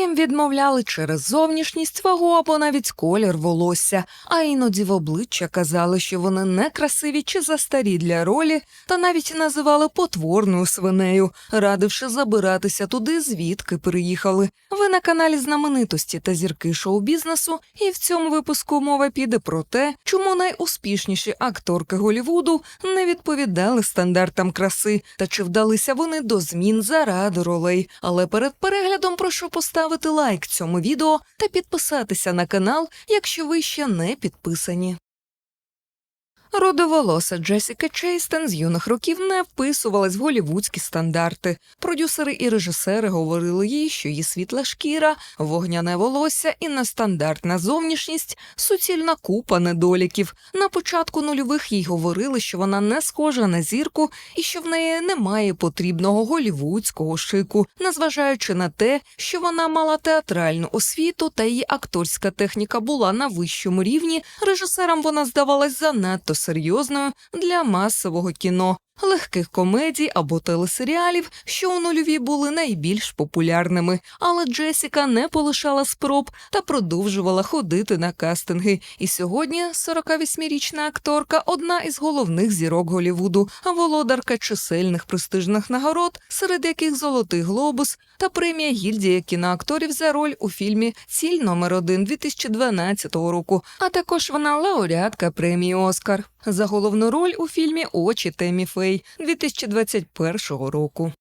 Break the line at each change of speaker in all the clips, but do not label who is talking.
Їм відмовляли через зовнішність, вагу або навіть колір волосся, а іноді в обличчя казали, що вони некрасиві чи застарі для ролі, та навіть називали потворною свинею, радивши забиратися туди, звідки приїхали. Ви на каналі знаменитості та зірки шоу-бізнесу, і в цьому випуску мова піде про те, чому найуспішніші акторки Голівуду не відповідали стандартам краси та чи вдалися вони до змін заради ролей. Але перед переглядом прошу поставити лайк цьому відео та підписатися на канал, якщо ви ще не підписані. Родоволоса Джесіка Чейстен з юних років не вписувалась в голівудські стандарти. Продюсери і режисери говорили їй, що її світла шкіра, вогняне волосся і нестандартна зовнішність суцільна купа недоліків. На початку нульових їй говорили, що вона не схожа на зірку і що в неї немає потрібного голівудського шику, незважаючи на те, що вона мала театральну освіту та її акторська техніка була на вищому рівні. Режисерам вона здавалась занадто серйозною для масового кіно, легких комедій або телесеріалів, що у нульові були найбільш популярними. Але Джесіка не полишала спроб та продовжувала ходити на кастинги. І сьогодні 48-річна акторка одна із головних зірок Голівуду, володарка чисельних престижних нагород, серед яких Золотий глобус та премія гільдія кіноакторів за роль у фільмі Ціль номер 1 2012 року. А також вона лауреатка премії Оскар за головну роль у фільмі Очі Темі Фей 2021 року.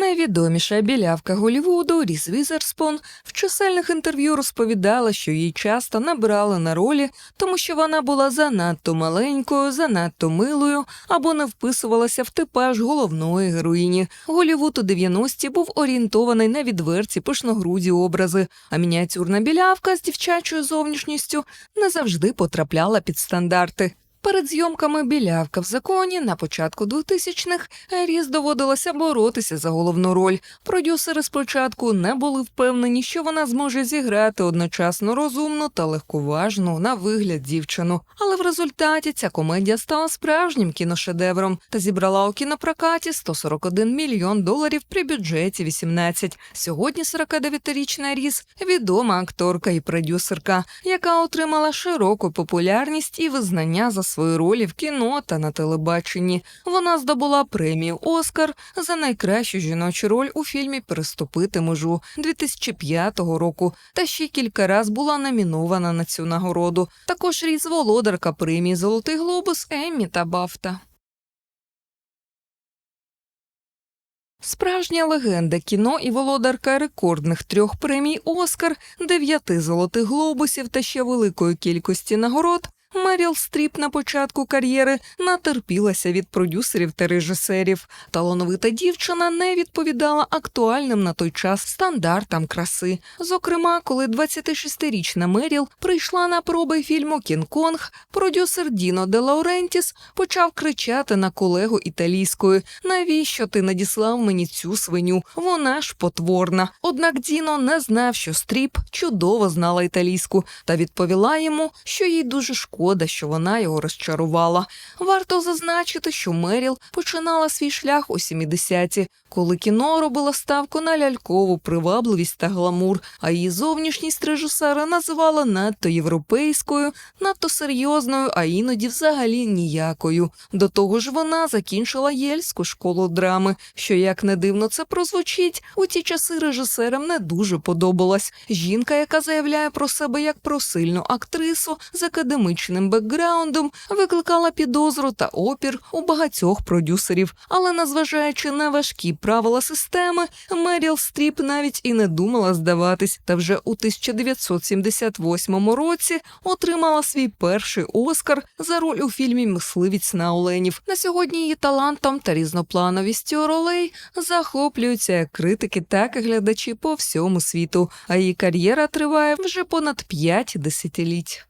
Найвідоміша білявка Голівуду Різ Візерспун в чисельних інтерв'ю розповідала, що їй часто набирали на ролі, тому що вона була занадто маленькою, занадто милою або не вписувалася в типаж головної героїні. Голівуд у 90-ті був орієнтований на відверті пишногруді образи, а мініатюрна білявка з дівчачою зовнішністю не завжди потрапляла під стандарти. Перед зйомками білявка в законі на початку 2000-х Різ доводилося боротися за головну роль. Продюсери спочатку не були впевнені, що вона зможе зіграти одночасно розумну та легковажну на вигляд дівчину. Але в результаті ця комедія стала справжнім кіношедевром та зібрала у кінопрокаті 141 мільйон доларів при бюджеті 18. Сьогодні 49-річна Різ відома акторка і продюсерка, яка отримала широку популярність і визнання за свої ролі в кіно та на телебаченні. Вона здобула премію Оскар за найкращу жіночу роль у фільмі Переступити межу 2005 року. Та ще кілька раз була номінована на цю нагороду. Також різ володарка премії Золотий глобус Еммі та Бафта. Справжня легенда кіно і володарка рекордних трьох премій Оскар, дев'яти золотих глобусів та ще великої кількості нагород. Меріл Стріп на початку кар'єри натерпілася від продюсерів та режисерів. Талановита дівчина не відповідала актуальним на той час стандартам краси. Зокрема, коли 26-річна Меріл прийшла на проби фільму Кінг-Конг, продюсер Діно де Лаурентіс почав кричати на колегу італійською: навіщо ти надіслав мені цю свиню? Вона ж потворна. Однак Діно не знав, що Стріп чудово знала італійську, та відповіла йому, що їй дуже шкода шкода, що вона його розчарувала. Варто зазначити, що Меріл починала свій шлях у 70-ті, коли кіно робило ставку на лялькову привабливість та гламур, а її зовнішність режисера називала надто європейською, надто серйозною, а іноді взагалі ніякою. До того ж, вона закінчила єльську школу драми, що як не дивно це прозвучить, у ті часи режисерам не дуже подобалась. Жінка, яка заявляє про себе як про сильну актрису з академичним бекграундом, викликала підозру та опір у багатьох продюсерів. Але незважаючи на важкі правила системи, Меріл Стріп навіть і не думала здаватись, та вже у 1978 році отримала свій перший Оскар за роль у фільмі Мисливець на оленів. На сьогодні її талантом та різноплановістю ролей захоплюються як критики, так і глядачі по всьому світу. А її кар'єра триває вже понад п'ять десятиліть.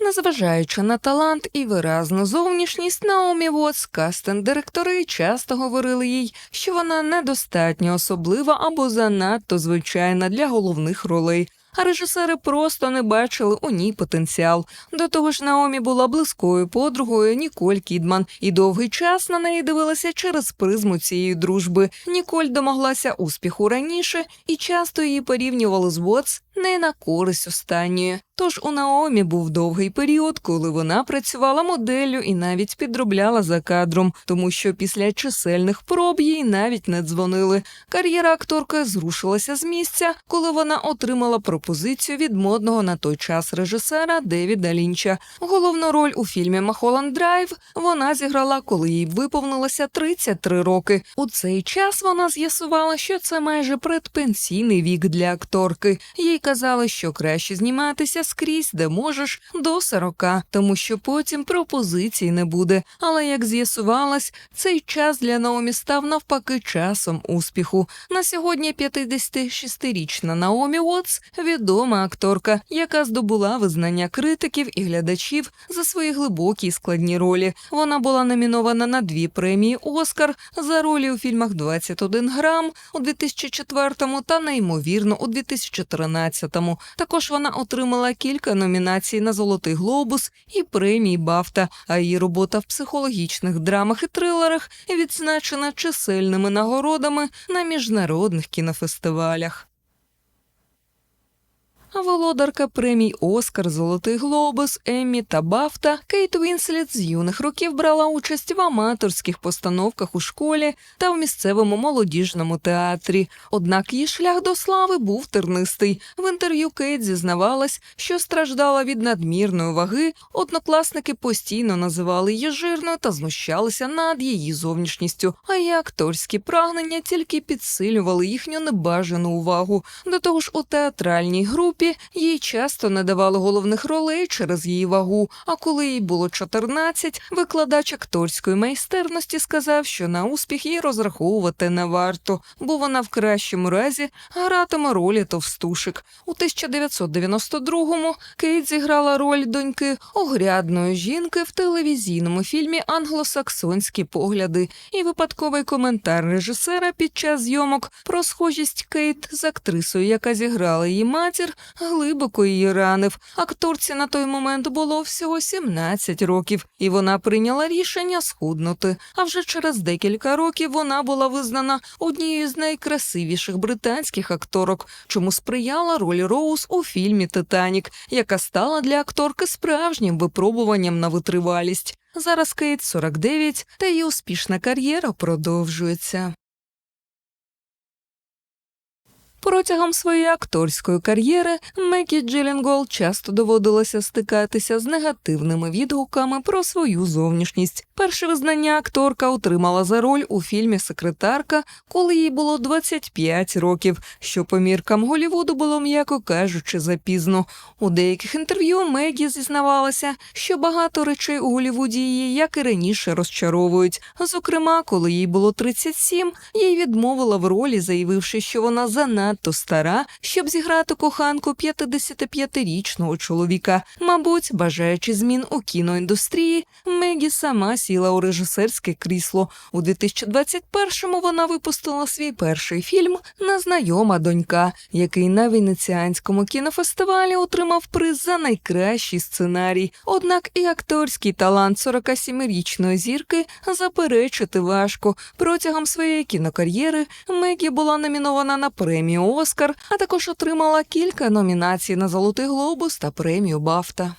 Незважаючи на талант і виразну зовнішність, Наомі Вотс кастинг-директори часто говорили їй, що вона недостатньо особлива або занадто звичайна для головних ролей. а режисери просто не бачили у ній потенціал. До того ж, Наомі була близькою подругою Ніколь Кідман, і довгий час на неї дивилася через призму цієї дружби. Ніколь домоглася успіху раніше і часто її порівнювали з Вотс не на користь останньої. Тож у Наомі був довгий період, коли вона працювала моделлю і навіть підробляла за кадром, тому що після чисельних проб їй навіть не дзвонили. Кар'єра акторки зрушилася з місця, коли вона отримала пропозицію від модного на той час режисера Девіда Лінча. Головну роль у фільмі Махоланд Драйв вона зіграла, коли їй виповнилося 33 роки. У цей час вона з'ясувала, що це майже предпенсійний вік для акторки. Їй казали, що краще зніматися скрізь, де можеш, до 40, тому що потім пропозицій не буде. Але як з'ясувалось, цей час для Наомі став навпаки часом успіху. На сьогодні 56-річна Наомі Уотс – відома акторка, яка здобула визнання критиків і глядачів за свої глибокі і складні ролі. Вона була номінована на дві премії Оскар за ролі у фільмах «21 грам у 2004 та неймовірно у 2013 Також вона отримала кілька номінацій на Золотий глобус і премії Бафта. А її робота в психологічних драмах і трилерах відзначена чисельними нагородами на міжнародних кінофестивалях. Володарка премій Оскар, Золотий Глобус, Еммі та Бафта Кейт Вінслет з юних років брала участь в аматорських постановках у школі та в місцевому молодіжному театрі. Однак її шлях до слави був тернистий. В інтерв'ю Кейт зізнавалась, що страждала від надмірної ваги. Однокласники постійно називали її жирною та знущалися над її зовнішністю. А її акторські прагнення тільки підсилювали їхню небажану увагу. До того ж, у театральній групі їй часто не головних ролей через її вагу. А коли їй було 14, викладач акторської майстерності сказав, що на успіх їй розраховувати не варто, бо вона в кращому разі гратиме ролі товстушик. У 1992-му Кейт зіграла роль доньки огрядної жінки в телевізійному фільмі Англосаксонські погляди і випадковий коментар режисера під час зйомок про схожість Кейт з актрисою, яка зіграла її матір, глибоко її ранив. Акторці на той момент було всього 17 років, і вона прийняла рішення схуднути. А вже через декілька років вона була визнана однією з найкрасивіших британських акторок, чому сприяла ролі Роуз у фільмі Титанік, яка стала для акторки справжнім випробуванням на витривалість. Зараз Кейт 49, та її успішна кар'єра продовжується. Протягом своєї акторської кар'єри Мегі Джилінгол часто доводилося стикатися з негативними відгуками про свою зовнішність. Перше визнання акторка отримала за роль у фільмі Секретарка, коли їй було 25 років, що по міркам Голівуду було, м'яко кажучи, запізно. У деяких інтерв'ю Мегі зізнавалася, що багато речей у Голівуді її, як і раніше, розчаровують. Зокрема, коли їй було 37, їй відмовила в ролі, заявивши, що вона занадто надто стара, щоб зіграти коханку 55-річного чоловіка. Мабуть, бажаючи змін у кіноіндустрії, Мегі сама сіла у режисерське крісло. У 2021-му вона випустила свій перший фільм Незнайома донька, який на венеціанському кінофестивалі отримав приз за найкращий сценарій. Однак і акторський талант 47-річної зірки заперечити важко. Протягом своєї кінокар'єри Мегі була номінована на премію Оскар, а також отримала кілька номінацій на Золотий Глобус та премію Бафта.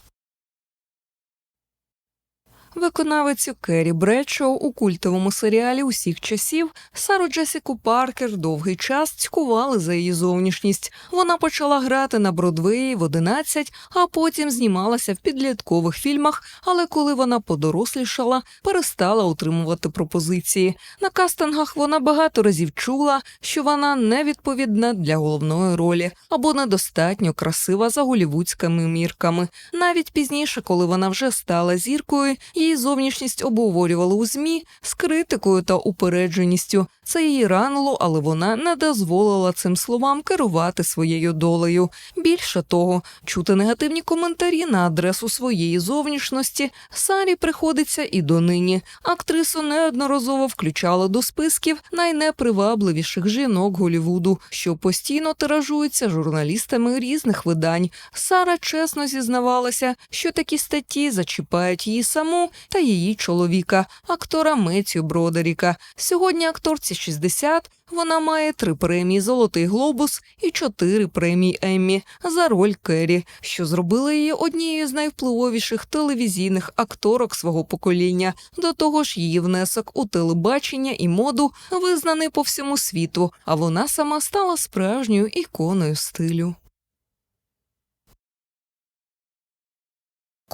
Виконавицю Керрі Бредшоу у культовому серіалі усіх часів Сару Джесіку Паркер довгий час цькували за її зовнішність. Вона почала грати на Бродвеї в 11, а потім знімалася в підліткових фільмах. Але коли вона подорослішала, перестала утримувати пропозиції. На кастингах вона багато разів чула, що вона невідповідна для головної ролі або недостатньо красива за голівудськими мірками. Навіть пізніше, коли вона вже стала зіркою. Її зовнішність обговорювали у змі з критикою та упередженістю. Це її ранило, але вона не дозволила цим словам керувати своєю долею. Більше того, чути негативні коментарі на адресу своєї зовнішності Сарі приходиться і донині. Актрису неодноразово включали до списків найнепривабливіших жінок Голівуду, що постійно тиражуються журналістами різних видань. Сара чесно зізнавалася, що такі статті зачіпають її саму та її чоловіка, актора Меттю Бродеріка. Сьогодні акторці 60, вона має три премії Золотий глобус і чотири премії Еммі за роль Керрі, що зробила її однією з найвпливовіших телевізійних акторок свого покоління. До того ж, її внесок у телебачення і моду визнаний по всьому світу, а вона сама стала справжньою іконою стилю.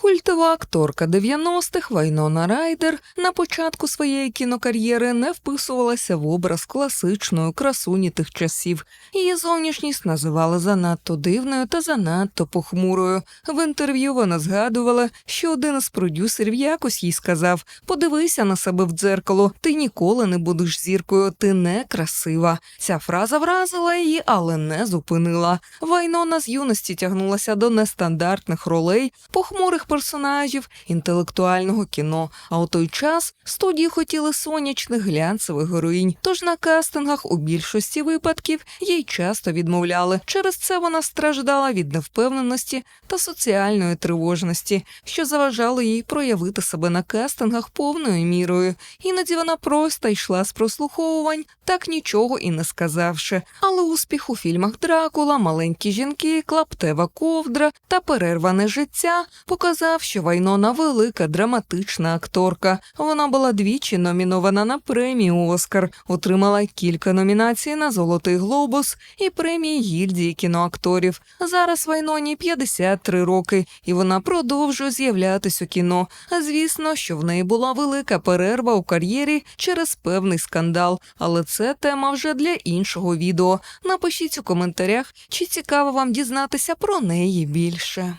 Культова акторка 90-х Вайнона Райдер на початку своєї кінокар'єри не вписувалася в образ класичної красуні тих часів. Її зовнішність називали занадто дивною та занадто похмурою. В інтерв'ю вона згадувала, що один із продюсерів якось їй сказав: Подивися на себе в дзеркало, ти ніколи не будеш зіркою, ти не красива. Ця фраза вразила її, але не зупинила. Вайнона з юності тягнулася до нестандартних ролей, похмурих персонажів, інтелектуального кіно. А у той час студії хотіли сонячних глянцевих героїнь. Тож на кастингах у більшості випадків їй часто відмовляли. Через це вона страждала від невпевненості та соціальної тривожності, що заважало їй проявити себе на кастингах повною мірою. Іноді вона просто йшла з прослуховувань, так нічого і не сказавши. Але успіх у фільмах Дракула, маленькі жінки, клаптева ковдра та перерване життя показав, що Вайнона велика драматична акторка. Вона була двічі номінована на премію Оскар, отримала кілька номінацій на Золотий Глобус і премії гільдії кіноакторів. Зараз Вайноні 53 роки, і вона продовжує з'являтись у кіно. Звісно, що в неї була велика перерва у кар'єрі через певний скандал, але це тема вже для іншого відео. Напишіть у коментарях, чи цікаво вам дізнатися про неї більше.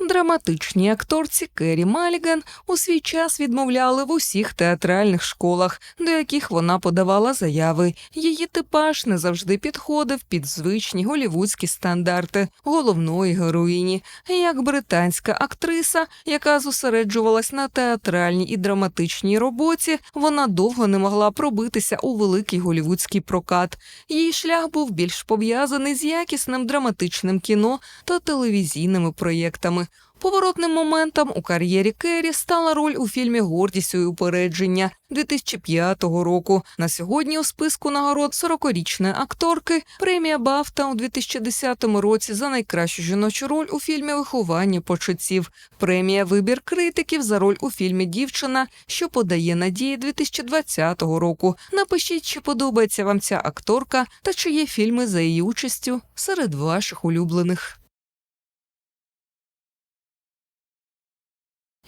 Драматичній акторці Керрі Маліган у свій час відмовляли в усіх театральних школах, до яких вона подавала заяви. Її типаж не завжди підходив під звичні голівудські стандарти головної героїні. Як британська актриса, яка зосереджувалась на театральній і драматичній роботі, вона довго не могла пробитися у великий голівудський прокат. Її шлях був більш пов'язаний з якісним драматичним кіно та телевізійними проєктами. Поворотним моментом у кар'єрі Керрі стала роль у фільмі Гордість і упередження 2005 року. На сьогодні у списку нагород 40-річної акторки премія Бафта у 2010 році за найкращу жіночу роль у фільмі Виховання почуттів. Премія Вибір критиків за роль у фільмі Дівчина, що подає надії 2020 року. Напишіть, чи подобається вам ця акторка та чи є фільми за її участю серед ваших улюблених.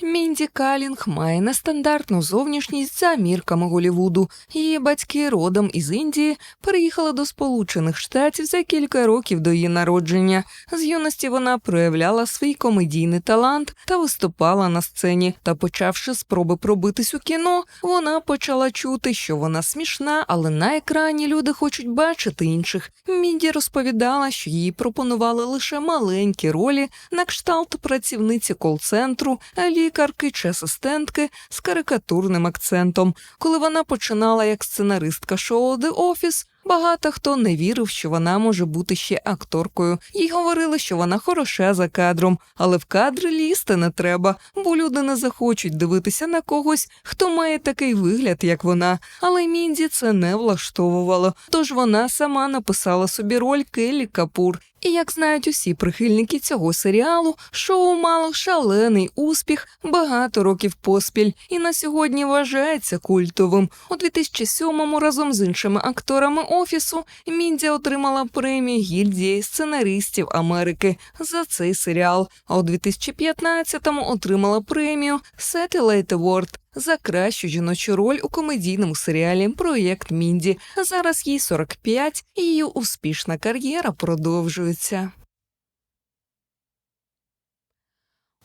Мінді Калінг має нестандартну зовнішність за мірками Голівуду. Її батьки родом із Індії переїхали до Сполучених Штатів за кілька років до її народження. З юності вона проявляла свій комедійний талант та виступала на сцені. Та, почавши спроби пробитись у кіно, вона почала чути, що вона смішна, але на екрані люди хочуть бачити інших. Мінді розповідала, що їй пропонували лише маленькі ролі на кшталт працівниці кол-центру лікарки чи асистентки з карикатурним акцентом. Коли вона починала як сценаристка шоу «The Office», Багато хто не вірив, що вона може бути ще акторкою, їй говорили, що вона хороша за кадром, але в кадри лізти не треба, бо люди не захочуть дивитися на когось, хто має такий вигляд, як вона. Але Мінді це не влаштовувало. Тож вона сама написала собі роль Келлі Капур. І як знають усі прихильники цього серіалу, шоу мало шалений успіх багато років поспіль, і на сьогодні вважається культовим. У 2007-му разом з іншими акторами офісу Мінді отримала премію гільдії сценаристів Америки за цей серіал. А у 2015-му отримала премію Satellite Award за кращу жіночу роль у комедійному серіалі Проєкт Мінді. Зараз їй 45, і її успішна кар'єра продовжується.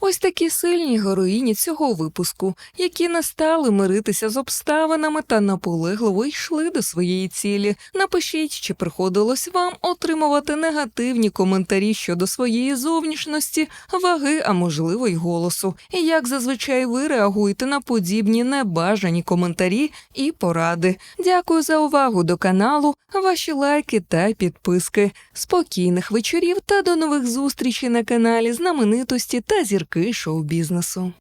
Ось такі сильні героїні цього випуску, які не стали миритися з обставинами та наполегливо йшли до своєї цілі. Напишіть, чи приходилось вам отримувати негативні коментарі щодо своєї зовнішності, ваги, а можливо й голосу. І як зазвичай ви реагуєте на подібні небажані коментарі і поради. Дякую за увагу до каналу, ваші лайки та підписки. Спокійних вечорів та до нових зустрічей на каналі знаменитості та зірки шоу-бізнесу.